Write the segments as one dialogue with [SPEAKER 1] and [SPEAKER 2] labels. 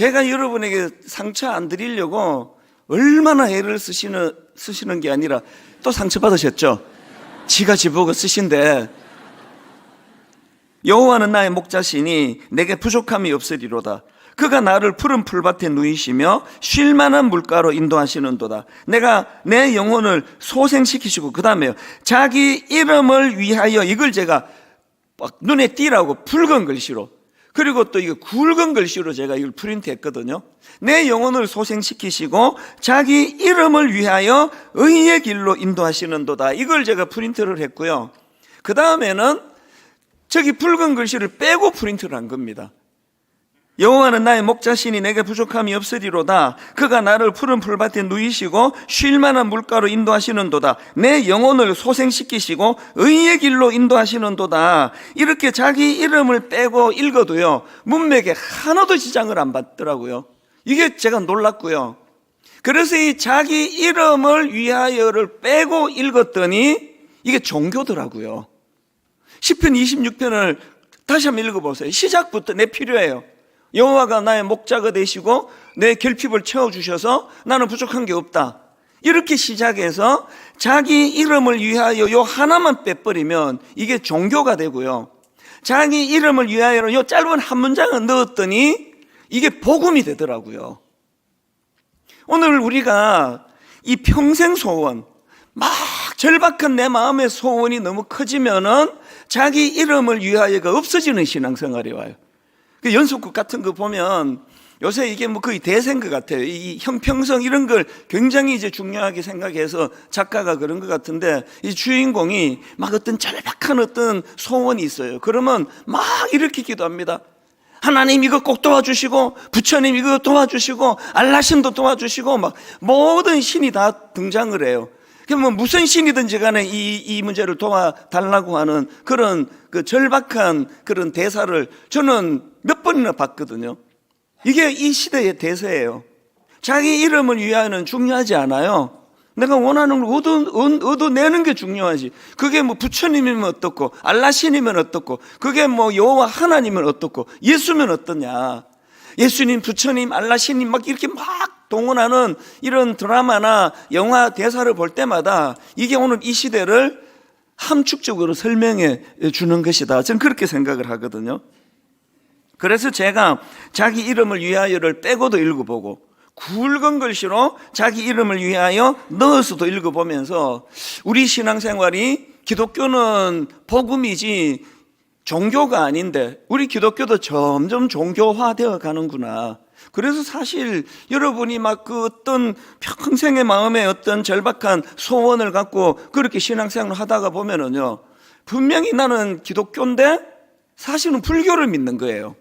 [SPEAKER 1] 제가 여러분에게 상처 안 드리려고 얼마나 애를 쓰시는, 쓰시는 게 아니라 또 상처 받으셨죠? 지가 지보고 쓰신데 여호와는 나의 목자시니 내게 부족함이 없으리로다. 그가 나를 푸른 풀밭에 누이시며 쉴만한 물가로 인도하시는도다. 내가 내 영혼을 소생시키시고 그 다음에요. 자기 이름을 위하여 이걸 제가 막 눈에 띄라고 붉은 글씨로 그리고 또 이거 굵은 글씨로 제가 이걸 프린트했거든요. 내 영혼을 소생시키시고 자기 이름을 위하여 의의 길로 인도하시는도다. 이걸 제가 프린트를 했고요. 그 다음에는 저기 붉은 글씨를 빼고 프린트를 한 겁니다. 여호와는 나의 목자신이 내게 부족함이 없으리로다. 그가 나를 푸른 풀밭에 누이시고 쉴만한 물가로 인도하시는도다. 내 영혼을 소생시키시고 의의 길로 인도하시는도다. 이렇게 자기 이름을 빼고 읽어도요 문맥에 하나도 지장을 안 받더라고요. 이게 제가 놀랐고요. 그래서 이 자기 이름을 위하여를 빼고 읽었더니 이게 종교더라고요. 10편 26편을 다시 한번 읽어보세요. 시작부터 내 필요해요. 여호와가 나의 목자가 되시고 내 결핍을 채워 주셔서 나는 부족한 게 없다. 이렇게 시작해서 자기 이름을 위하여 요 하나만 빼버리면 이게 종교가 되고요. 자기 이름을 위하여는 요 짧은 한 문장을 넣었더니 이게 복음이 되더라고요. 오늘 우리가 이 평생 소원, 막 절박한 내 마음의 소원이 너무 커지면은 자기 이름을 위하여가 없어지는 신앙생활이 와요. 그 연속극 같은 거 보면 요새 이게 뭐 거의 대세인 것 같아요. 이 형평성 이런 걸 굉장히 이제 중요하게 생각해서 작가가 그런 것 같은데 이 주인공이 막 어떤 절박한 어떤 소원이 있어요. 그러면 막 이렇게 기도합니다. 하나님 이거 꼭 도와주시고 부처님 이거 도와주시고 알라신도 도와주시고 막 모든 신이 다 등장을 해요. 그러면 무슨 신이든지 간에 이, 이 문제를 도와달라고 하는 그런 그 절박한 그런 대사를 저는 몇 번이나 봤거든요. 이게 이 시대의 대세예요. 자기 이름을 위하여는 중요하지 않아요. 내가 원하는 걸 얻어, 얻어 내는 게 중요하지. 그게 뭐 부처님이면 어떻고, 알라신이면 어떻고, 그게 뭐 여호와 하나님은 어떻고, 예수면 어떠냐. 예수님, 부처님, 알라신님 막 이렇게 막 동원하는 이런 드라마나 영화 대사를 볼 때마다 이게 오늘 이 시대를 함축적으로 설명해 주는 것이다. 저는 그렇게 생각을 하거든요. 그래서 제가 자기 이름을 위하여를 빼고도 읽어보고 굵은 글씨로 자기 이름을 위하여 넣어서도 읽어보면서 우리 신앙생활이 기독교는 복음이지 종교가 아닌데 우리 기독교도 점점 종교화되어 가는구나. 그래서 사실 여러분이 막 그 어떤 평생의 마음에 어떤 절박한 소원을 갖고 그렇게 신앙생활을 하다가 보면은요, 분명히 나는 기독교인데 사실은 불교를 믿는 거예요.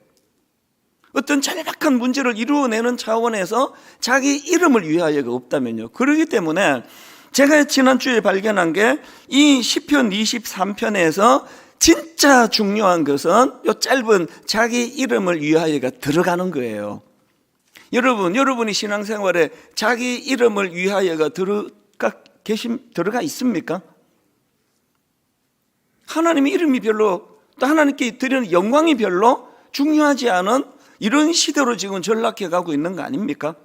[SPEAKER 1] 어떤 절박한 문제를 이루어내는 차원에서 자기 이름을 위하여가 없다면요. 그러기 때문에 제가 지난주에 발견한 게 이 시편 23편에서 진짜 중요한 것은 요 짧은 자기 이름을 위하여가 들어가는 거예요. 여러분, 여러분이 신앙생활에 자기 이름을 위하여가 들어가 계신 들어가 있습니까? 하나님의 이름이 별로 또 하나님께 드리는 영광이 별로 중요하지 않은 이런 시대로 지금 전락해 가고 있는 거 아닙니까?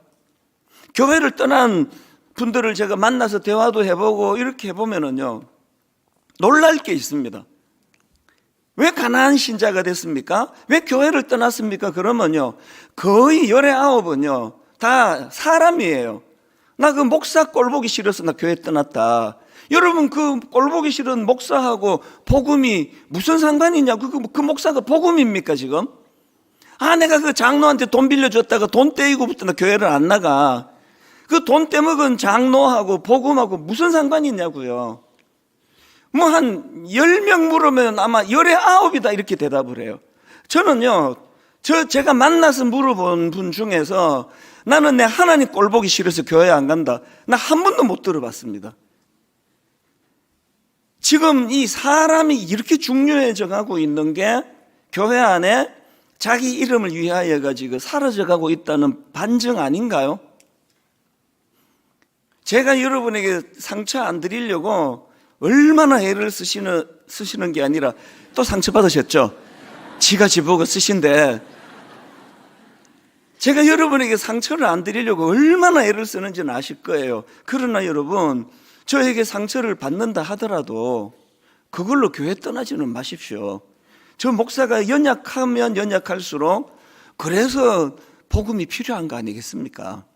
[SPEAKER 1] 교회를 떠난 분들을 제가 만나서 대화도 해보고 이렇게 해보면은요, 놀랄 게 있습니다. 왜 가난한 신자가 됐습니까? 왜 교회를 떠났습니까? 그러면요, 거의 열의 아홉은요, 다 사람이에요. 나 그 목사 꼴 보기 싫어서 나 교회 떠났다. 여러분 그 꼴 보기 싫은 목사하고 복음이 무슨 상관이 있냐고 그, 그 목사가 복음입니까 지금? 아 내가 그 장로한테 돈 빌려줬다가 돈 떼이고부터 나 교회를 안 나가. 그 돈 떼먹은 장로하고 복음하고 무슨 상관이 있냐고요. 뭐한열명 물으면 아마 열의 아홉이다 이렇게 대답을 해요. 저는요, 저 제가 만나서 물어본 분 중에서 나는 내 하나님 꼴 보기 싫어서 교회 안 간다. 나 한 번도 못 들어봤습니다. 지금 이 사람이 이렇게 중요해져 가고 있는 게 교회 안에 자기 이름을 위하여 가지고 사라져 가고 있다는 반증 아닌가요? 제가 여러분에게 상처 안 드리려고 얼마나 애를 쓰시는, 쓰시는 게 아니라 또 상처 받으셨죠? 지가 지보고 쓰신데 제가 여러분에게 상처를 안 드리려고 얼마나 애를 쓰는지는 아실 거예요. 그러나 여러분, 저에게 상처를 받는다 하더라도 그걸로 교회 떠나지는 마십시오. 저 목사가 연약하면 연약할수록 그래서 복음이 필요한 거 아니겠습니까?